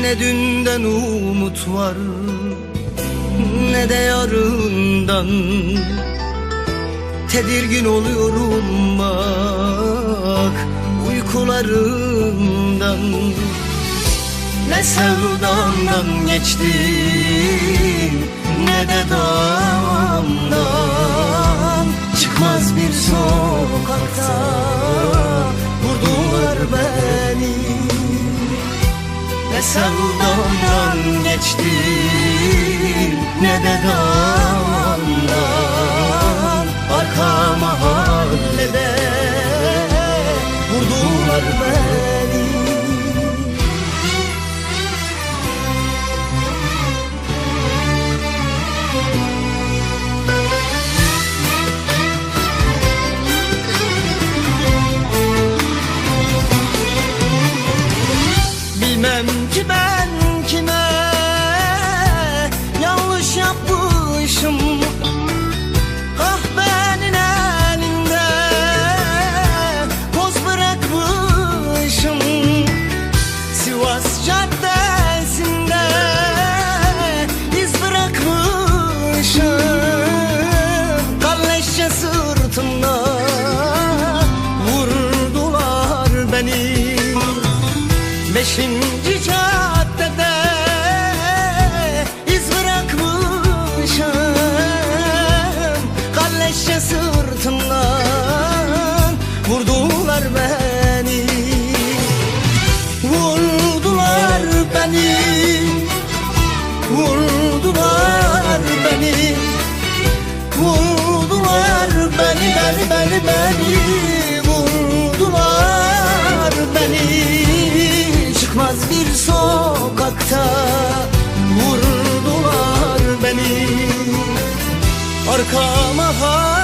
Ne dünden umut var Ne de yarından. Tedirgin oluyorum bak Uykularımdan Ne sevdamdan geçtim Ne de damdan. Çıkmaz bir sokakta ne sevdamdan geçtim Ne de damdan Bilmem ki ben kime yanlış yapmışım. Ah benim elimde poz bırakmışım. Sivas caddesinde iz bırakmışım. Kalleşçe sırtımda Beşinci caddede iz bırakmışım. Kalleşçe sırtımdan vurdular beni. Vurdular beni. Vurdular beni. Vurdular beni beni beni beni. Vurdular beni Vurdular beni Arka mahalle